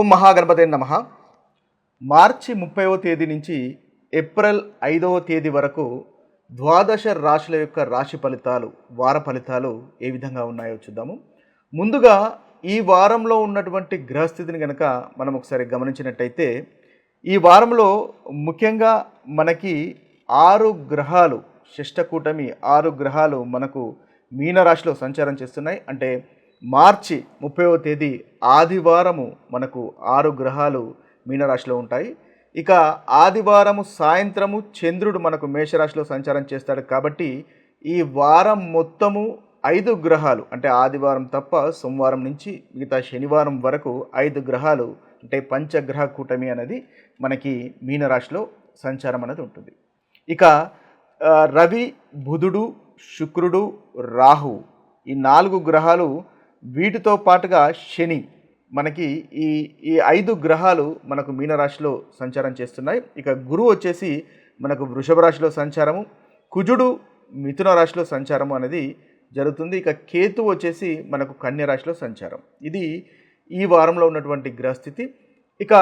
ఓం మహాగణపతి నమ. మార్చి ముప్పైవ తేదీ నుంచి ఏప్రిల్ ఐదవ తేదీ వరకు ద్వాదశ రాశుల యొక్క రాశి ఫలితాలు వార ఫలితాలు ఏ విధంగా ఉన్నాయో చూద్దాము. ముందుగా ఈ వారంలో ఉన్నటువంటి గ్రహస్థితిని కనుక మనం ఒకసారి గమనించినట్టయితే ఈ వారంలో ముఖ్యంగా మనకి ఆరు గ్రహాలు షష్టకూటమి ఆరు గ్రహాలు మనకు మీనరాశిలో సంచారం చేస్తున్నాయి. అంటే మార్చి ముప్పైవ తేదీ ఆదివారము మనకు ఆరు గ్రహాలు మీనరాశిలో ఉంటాయి. ఇక ఆదివారము సాయంత్రము చంద్రుడు మనకు మేషరాశిలో సంచారం చేస్తాడు కాబట్టి ఈ వారం మొత్తము ఐదు గ్రహాలు అంటే ఆదివారం తప్ప సోమవారం నుంచి మిగతా శనివారం వరకు ఐదు గ్రహాలు అంటే పంచగ్రహ కూటమి అనేది మనకి మీనరాశిలో సంచారం అనేది ఉంటుంది. ఇక రవి బుధుడు శుక్రుడు రాహు ఈ నాలుగు గ్రహాలు వీటితో పాటుగా శని మనకి ఈ ఈ ఐదు గ్రహాలు మనకు మీనరాశిలో సంచారం చేస్తున్నాయి. ఇక గురువు వచ్చేసి మనకు వృషభ రాశిలో సంచారము కుజుడు మిథున రాశిలో సంచారము అనేది జరుగుతుంది. ఇక కేతు వచ్చేసి మనకు కన్య రాశిలో సంచారం. ఇది ఈ వారంలో ఉన్నటువంటి గ్రహస్థితి. ఇక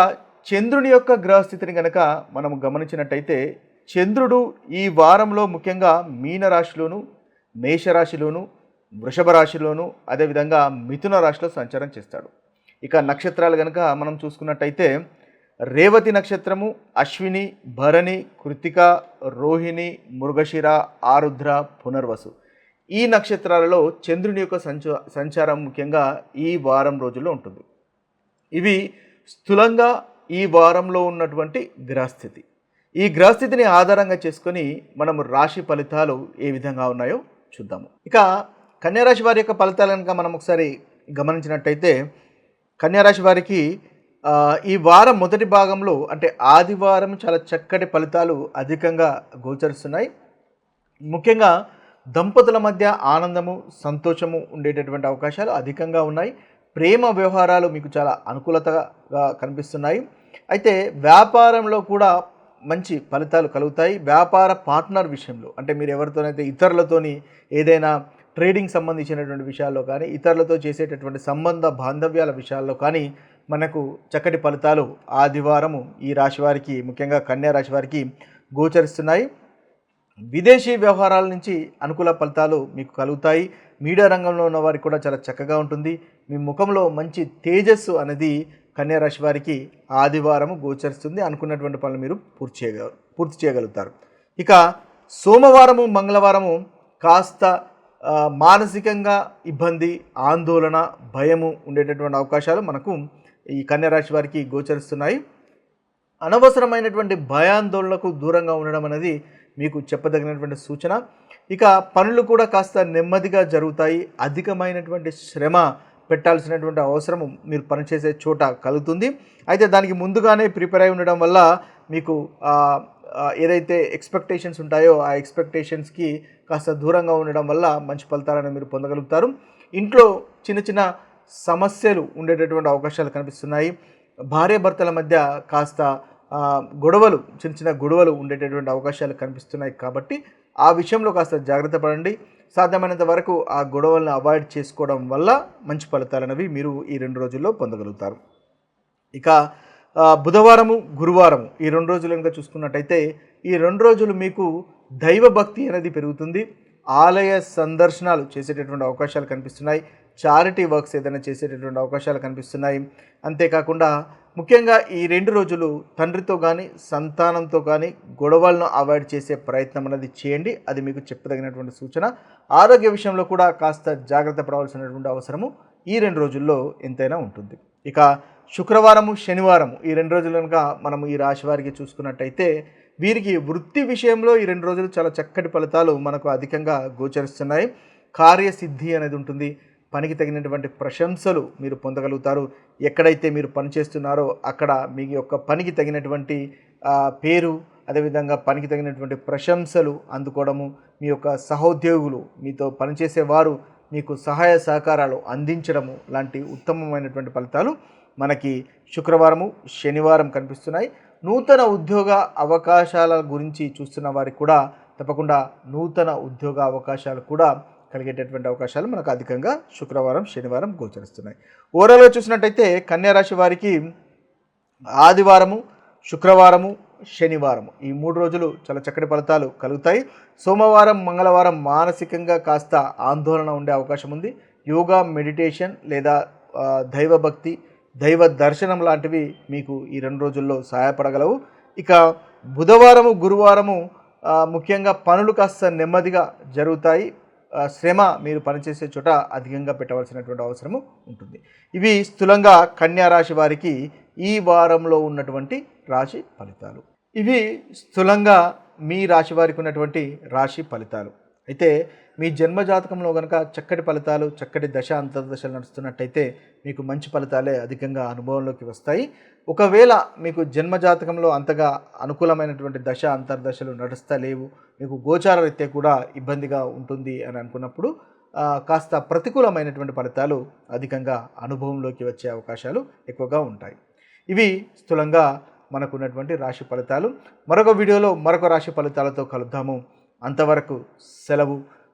చంద్రుని యొక్క గ్రహస్థితిని కనుక మనం గమనించినట్టయితే చంద్రుడు ఈ వారంలో ముఖ్యంగా మీనరాశిలోను మేషరాశిలోను వృషభ రాశిలోను అదేవిధంగా మిథున రాశిలో సంచారం చేస్తాడు. ఇక నక్షత్రాలు కనుక మనం చూసుకున్నట్టయితే రేవతి నక్షత్రము అశ్విని భరణి కృతిక రోహిణి మృగశిర ఆరుద్ర పునర్వసు. ఈ నక్షత్రాలలో చంద్రుని యొక్క సంచు సంచారం ముఖ్యంగా ఈ వారం రోజుల్లో ఉంటుంది. ఇవి స్థూలంగా ఈ వారంలో ఉన్నటువంటి గ్రహస్థితి. ఈ గ్రహస్థితిని ఆధారంగా చేసుకొని మనము రాశి ఫలితాలు ఏ విధంగా ఉన్నాయో చూద్దాము. ఇక కన్యారాశి వారి యొక్క ఫలితాలు కనుక మనం ఒకసారి గమనించినట్టయితే కన్యారాశి వారికి ఈ వారం మొదటి భాగంలో అంటే ఆదివారం చాలా చక్కటి ఫలితాలు అధికంగా గోచరిస్తున్నాయి. ముఖ్యంగా దంపతుల మధ్య ఆనందము సంతోషము ఉండేటటువంటి అవకాశాలు అధికంగా ఉన్నాయి. ప్రేమ వ్యవహారాలు మీకు చాలా అనుకూలతగా కనిపిస్తున్నాయి. అయితే వ్యాపారంలో కూడా మంచి ఫలితాలు కలుగుతాయి. వ్యాపార పార్ట్నర్ విషయంలో అంటే మీరు ఎవరితోనైతే ఇతరులతోని ఏదైనా ట్రేడింగ్ సంబంధించినటువంటి విషయాల్లో కానీ ఇతరులతో చేసేటటువంటి సంబంధ బాంధవ్యాల విషయాల్లో కానీ మనకు చక్కటి ఫలితాలు ఆదివారము ఈ రాశి వారికి ముఖ్యంగా కన్యా రాశి వారికి గోచరిస్తున్నాయి. విదేశీ వ్యవహారాల నుంచి అనుకూల ఫలితాలు మీకు కలుగుతాయి. మీడియా రంగంలో ఉన్న వారికి కూడా చాలా చక్కగా ఉంటుంది. మీ ముఖంలో మంచి తేజస్సు అనేది కన్యా రాశి వారికి ఆదివారము గోచరిస్తుంది. అనుకున్నటువంటి పనులు మీరు పూర్తి చేయగ పూర్తి చేయగలుగుతారు. ఇక సోమవారము మంగళవారము కాస్త మానసికంగా ఇబ్బంది ఆందోళన భయము ఉండేటటువంటి అవకాశాలు మనకు ఈ కన్యరాశి వారికి గోచరిస్తున్నాయి. అనవసరమైనటువంటి భయాందోళనకు దూరంగా ఉండడం అనేది మీకు చెప్పదగినటువంటి సూచన. ఇక పనులు కూడా కాస్త నెమ్మదిగా జరుగుతాయి. అధికమైనటువంటి శ్రమ పెట్టాల్సినటువంటి అవసరం మీరు పనిచేసే చోట కలుగుతుంది. అయితే దానికి ముందుగానే ప్రిపేర్ అయి ఉండడం వల్ల మీకు ఏదైతే ఎక్స్పెక్టేషన్స్ ఉంటాయో ఆ ఎక్స్పెక్టేషన్స్కి కాస్త దూరంగా ఉండడం వల్ల మంచి ఫలితాలను మీరు పొందగలుగుతారు. ఇంట్లో చిన్న చిన్న సమస్యలు ఉండేటటువంటి అవకాశాలు కనిపిస్తున్నాయి. భార్యాభర్తల మధ్య కాస్త గొడవలు చిన్న చిన్న గొడవలు ఉండేటటువంటి అవకాశాలు కనిపిస్తున్నాయి కాబట్టి ఆ విషయంలో కాస్త జాగ్రత్త పడండి. సాధ్యమైనంత వరకు ఆ గొడవలను అవాయిడ్ చేసుకోవడం వల్ల మంచి ఫలితాలు అనేవి మీరు ఈ రెండు రోజుల్లో పొందగలుగుతారు. ఇక బుధవారము గురువారము ఈ రెండు రోజులు కనుక చూసుకున్నట్టయితే ఈ రెండు రోజులు మీకు దైవభక్తి అనేది పెరుగుతుంది. ఆలయ సందర్శనాలు చేసేటటువంటి అవకాశాలు కనిపిస్తున్నాయి. చారిటీ వర్క్స్ ఏదైనా చేసేటటువంటి అవకాశాలు కనిపిస్తున్నాయి. అంతేకాకుండా ముఖ్యంగా ఈ రెండు రోజులు తండ్రితో కానీ సంతానంతో కానీ గొడవలను అవాయిడ్ చేసే ప్రయత్నం అనేది చేయండి. అది మీకు చెప్పదగినటువంటి సూచన. ఆరోగ్య విషయంలో కూడా కాస్త జాగ్రత్త పడవలసినటువంటి అవసరము ఈ రెండు రోజుల్లో ఎంతైనా ఉంటుంది. ఇక శుక్రవారము శనివారము ఈ రెండు రోజులు కనుక మనము ఈ రాశి వారికి చూసుకున్నట్టయితే వీరికి వృత్తి విషయంలో ఈ రెండు రోజులు చాలా చక్కటి ఫలితాలు మనకు అధికంగా గోచరిస్తున్నాయి. కార్యసిద్ధి అనేది ఉంటుంది. పనికి తగినటువంటి ప్రశంసలు మీరు పొందగలుగుతారు. ఎక్కడైతే మీరు పని చేస్తున్నారో అక్కడ మీ యొక్క పనికి తగినటువంటి పేరు అదేవిధంగా పనికి తగినటువంటి ప్రశంసలు అందుకోవడము మీ యొక్క సహోద్యోగులు మీతో పనిచేసేవారు మీకు సహాయ సహకారాలు అందించడము లాంటి ఉత్తమమైనటువంటి ఫలితాలు మనకి శుక్రవారము శనివారం కనిపిస్తున్నాయి. నూతన ఉద్యోగ అవకాశాల గురించి చూస్తున్న వారికి కూడా తప్పకుండా నూతన ఉద్యోగ అవకాశాలు కూడా కలిగేటటువంటి అవకాశాలు మనకు అధికంగా శుక్రవారం శనివారం గోచరిస్తున్నాయి. ఓవరాల్గా చూసినట్టయితే కన్యారాశి వారికి ఆదివారము శుక్రవారము శనివారము ఈ మూడు రోజులు చాలా చక్కటి ఫలితాలు కలుగుతాయి. సోమవారం మంగళవారం మానసికంగా కాస్త ఆందోళన ఉండే అవకాశం ఉంది. యోగా మెడిటేషన్ లేదా దైవభక్తి దైవ దర్శనం లాంటివి మీకు ఈ రెండు రోజుల్లో సహాయపడగలవు ఇక బుధవారము గురువారము ముఖ్యంగా పనులు కాస్త నెమ్మదిగా జరుగుతాయి. శ్రమ మీరు పనిచేసే చోట అధికంగా పెట్టవలసినటువంటి అవసరము ఉంటుంది. ఇవి స్థూలంగా కన్యా రాశి వారికి ఈ వారంలో ఉన్నటువంటి రాశి ఫలితాలు. ఇవి స్థూలంగా మీ రాశి వారికి ఉన్నటువంటి రాశి ఫలితాలు. అయితే మీ జన్మ జాతకంలో కనుక చక్కటి ఫలితాలు చక్కటి దశ అంతర్దశలు నడుస్తున్నట్టయితే మీకు మంచి ఫలితాలే అధికంగా అనుభవంలోకి వస్తాయి. ఒకవేళ మీకు జన్మ జాతకంలో అంతగా అనుకూలమైనటువంటి దశ అంతర్దశలు నడుస్తలేవు మీకు గోచార రీత్యా కూడా ఇబ్బందిగా ఉంటుంది అని అనుకున్నప్పుడు కాస్త ప్రతికూలమైనటువంటి ఫలితాలు అధికంగా అనుభవంలోకి వచ్చే అవకాశాలు ఎక్కువగా ఉంటాయి. ఇవి స్థూలంగా మనకున్నటువంటి రాశి ఫలితాలు. మరొక వీడియోలో మరొక రాశి ఫలితాలతో కలుద్దాము. అంతవరకు సెలవు.